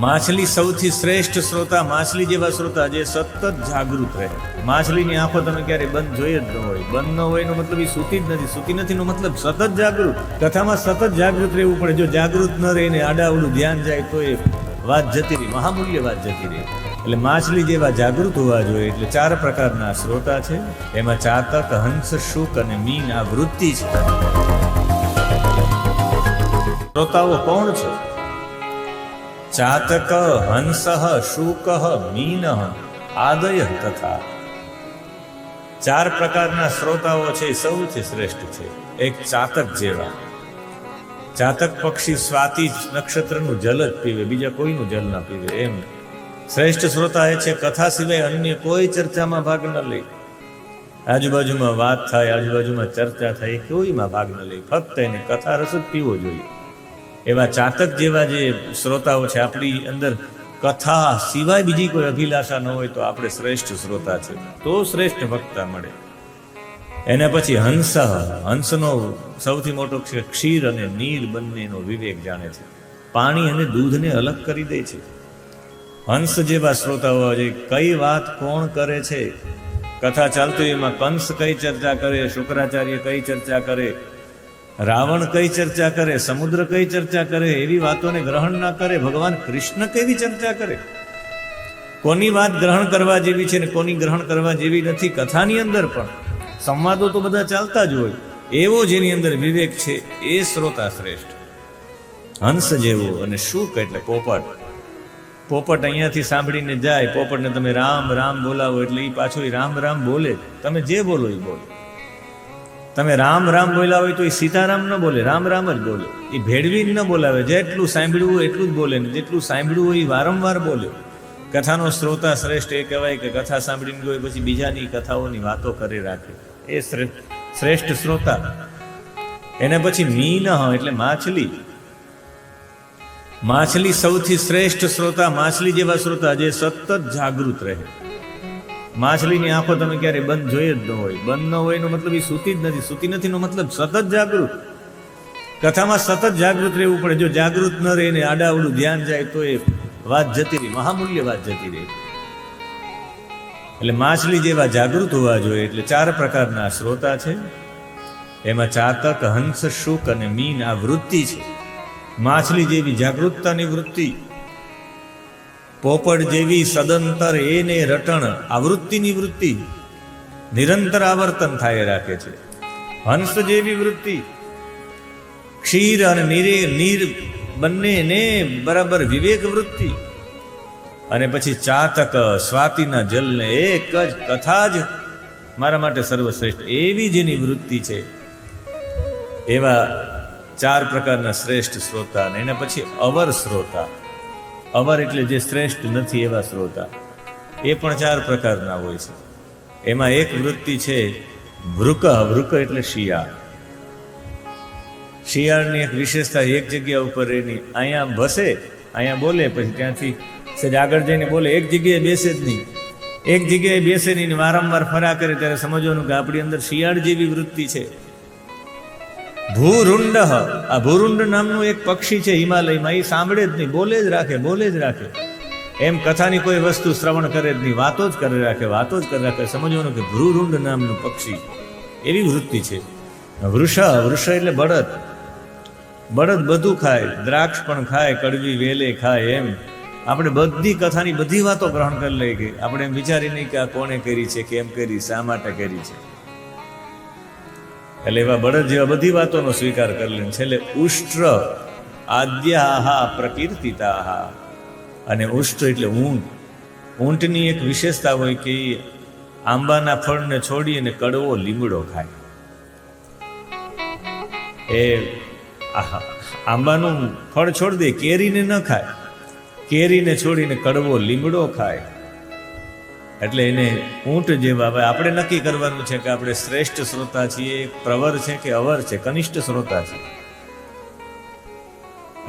માછલી સૌથી શ્રેષ્ઠ શ્રોતા માછલી જેવા શ્રોતા જે સતત જાગૃત રહે. માછલીની આંખો તમે ક્યારે બંધ જોઈ જ ન હોય. બંધ ન હોય એનો મતલબ એ સૂતી જ નથી. સૂતી નથી નો મતલબ સતત જાગૃત. કથામાં સતત જાગૃત રહેવું પડે. જો જાગૃત ન રહીને આડાવડું ધ્યાન જાય તો એ વાત જતી રહી. મહામૂલ્ય વાત જતી રહી. એટલે માછલી જેવા જાગૃત હોવા જોઈએ. એટલે ચાર પ્રકારના શ્રોતા છે. એમાં ચાતક, હંસ, શુક અને મીન આ વૃત્તિ છે. શ્રોતાઓ કોણ છે? ચાતક હંસ શુક મીન આદય તથા. ચાર પ્રકારના શ્રોતાઓ છે સૌથી શ્રેષ્ઠ છે. એક ચાતક જેવા. ચાતક પક્ષી સ્વાતિ નક્ષત્રનું જલ જ પીવે, બીજા કોઈનું જલ ના પીવે, એમ. શ્રેષ્ઠ શ્રોતા એ છે, કથા સિવાય અન્ય કોઈ ચર્ચામાં ભાગ ન લે. આજુબાજુમાં વાત થાય, આજુબાજુમાં ચર્ચા થાય કોઈમાં ભાગ ન લે. ફક્ત એને કથા રસ જ પીવો જોઈએ. એવા ચાતક જેવા જે શ્રોતાઓ છે, આપણી અંદર કથા સિવાય બીજી કોઈ અભિલાષા ન હોય તો આપણે શ્રેષ્ઠ શ્રોતા છે. તો શ્રેષ્ઠ વક્તા મળે. એના પછી હંસ, હંસનો સૌથી મોટો છે ક્ષીર અને નીર બંનેનો વિવેક જાણે છે. પાણી અને દૂધને અલગ કરી દે છે. હંસ જેવા શ્રોતાઓ જે કઈ વાત કોણ કરે છે? કથા ચાલતી એમાં કંસ કઈ ચર્ચા કરે, શુક્રાચાર્ય કઈ ચર્ચા કરે? રાવણ કઈ ચર્ચા કરે, સમુદ્ર કઈ ચર્ચા કરે, એવી વાતોને ગ્રહણ ના કરે, ભગવાન કૃષ્ણ કેવી ચર્ચા કરે? કોની વાત ગ્રહણ કરવા જેવી છે ને કોની ગ્રહણ કરવા જેવી નથી? કથાની અંદર પણ. સંવાદો તો બધા ચાલતા જ હોય. એવો જેની અંદર વિવેક છે, એ શ્રોતા શ્રેષ્ઠ. હંસ જેવો અને શું એટલે પોપટ. પોપટ અહીંયાથી સાંભળીને જાય, પોપટને તમે રામ રામ બોલાવો એટલે એ પાછો રામ રામ બોલે. તમે જે બોલો એ બોલે. તમે રામ રામ બોલ્યા હોય તો એ સીતારામ ન બોલે, રામ રામ જ બોલે. એ ભેળવીને ન બોલાવે, જેટલું સાંભળ્યું એટલું જ બોલે ને જેટલું સાંભળ્યું હોય એ વારંવાર બોલે. કથાનો શ્રોતા શ્રેષ્ઠ એ કહેવાય કે કથા સાંભળીને ગયો પછી બીજાની કથાઓની વાતો કરી રાખે. એ શ્રેષ્ઠ શ્રોતા. એને પછી મી ન હોય એટલે માછલી. માછલી સૌથી શ્રેષ્ઠ શ્રોતા, માછલી જેવા શ્રોતા, જે સતત જાગૃત રહે. માછલીની આંખો તમે ક્યારે બંધ જોઈ જ ન હોય. બંધ ન હોય એનો મતલબ એ સૂતી જ નથી. સૂતી નથી નો મતલબ સતત જાગૃત. કથામાં સતત જાગૃત રહેવું પડે. જો જાગૃત ન રહીને આડાવડું ધ્યાન જાય, તો એ વાત જતી રહી. મહામૂલ્ય વાત જતી રહી. એટલે માછલી જેવા જાગૃત હોવા જોઈએ. એટલે ચાર પ્રકારના શ્રોતા છે. એમાં ચાતક, હંસ, શુક અને મીન આ વૃત્તિ છે. માછલી જેવી જાગૃતતાની વૃત્તિ પોપડ જેવી સદંતર એને રટણ આવૃત્તિની વૃત્તિ નિરંતર આવર્તન થાય રાખે છે. હંસ જેવી વૃત્તિ, ક્ષીર અને નીરે, નીર બંનેને બરાબર વિવેક વૃત્તિ. અને પછી ચાતક સ્વાતિના જલને એક જ કથા જ મારા માટે સર્વશ્રેષ્ઠ એવી જેની વૃત્તિ છે. એવા ચાર પ્રકારના શ્રેષ્ઠ શ્રોતા અને એના પછી અવર શ્રોતા. અવર એટલે જે શ્રેષ્ઠ નથી એવા શ્રોતા. એ પણ ચાર પ્રકારના હોય છે. એમાં એક વૃત્તિ છે વૃક વૃક એટલે શિયાળ. શિયાળની એક વિશેષતા એક જગ્યા ઉપર એની, અહીંયા બસે અહીંયા બોલે, પછી ત્યાંથી સજ આગળ જઈને બોલે, એક જગ્યાએ બેસે જ નહીં. એક જગ્યાએ બેસે નહીં વારંવાર ફરા કરે ત્યારે સમજવાનું કે આપણી અંદર શિયાળ જેવી વૃત્તિ છે. ભૂરુંડ આ ભૂરુંડ નામનું એક પક્ષી છે હિમાલયમાં. એ સાંભળે જ નહીં, બોલે જ રાખે, બોલે જ રાખે. એમ કથાની કોઈ વસ્તુ શ્રવણ કરે જ નહીં, વાતો જ કરી રાખે, વાતો જ કરી રાખે. સમજવાનું કે ભ્રુરુંડ નામનું પક્ષી એવી વૃત્તિ છે. વૃષ વૃષ એટલે બળદ. બળદ બધું ખાય, દ્રાક્ષ પણ ખાય, કડવી વેલે ખાય એમ. આપણે બધી કથાની બધી વાતો ગ્રહણ કરી લઈએ કે આપણે એમ વિચારી નહીં કે આ કોણે કરી છે, કેમ કરી શા માટે કરી છે. એટલે એવા બળદ જેવા બધી વાતોનો સ્વીકાર કરી લે. છેલ્લે ઉષ્ટ્ર આદ્યાહા પ્રકીર્તિતાહા. અને ઉષ્ટ્ર એટલે ઊંટ. ઊંટની એક વિશેષતા હોય કે આંબાના ફળને છોડી અને કડવો લીમડો ખાય. એ આંબાનું ફળ છોડી દે, કેરીને ન ખાય. કેરીને છોડીને કડવો લીમડો ખાય. એટલે એને ઊંટ જેવા હવે આપણે નક્કી કરવાનું છે કે આપણે શ્રેષ્ઠ શ્રોતા છીએ પ્રવર છે કે અવર છે, કનિષ્ઠ શ્રોતા છે.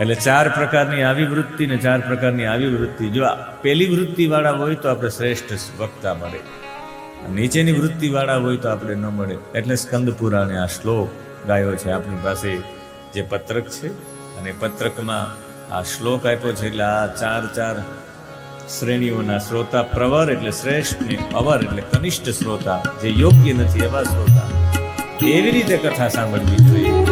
એટલે ચાર પ્રકારની આવી વૃત્તિ ને ચાર પ્રકારની આવી વૃત્તિ જો પેલી વૃત્તિવાળા હોય તો આપણે શ્રેષ્ઠ વક્તા મળે. નીચેની વૃત્તિ વાળા હોય તો આપણે ન મળે. એટલે સ્કંદ પુરાણે આ શ્લોક ગાયો છે આપણી પાસે, જે પત્રક છે. અને પત્રકમાં આ શ્લોક આપ્યો છે એટલે આ ચાર ચાર શ્રેણીઓના શ્રોતા પ્રવર એટલે શ્રેષ્ઠ ને અવર એટલે કનિષ્ઠ શ્રોતા, જે યોગ્ય નથી એવા શ્રોતા. એવી રીતે કથા સાંભળવી જોઈએ.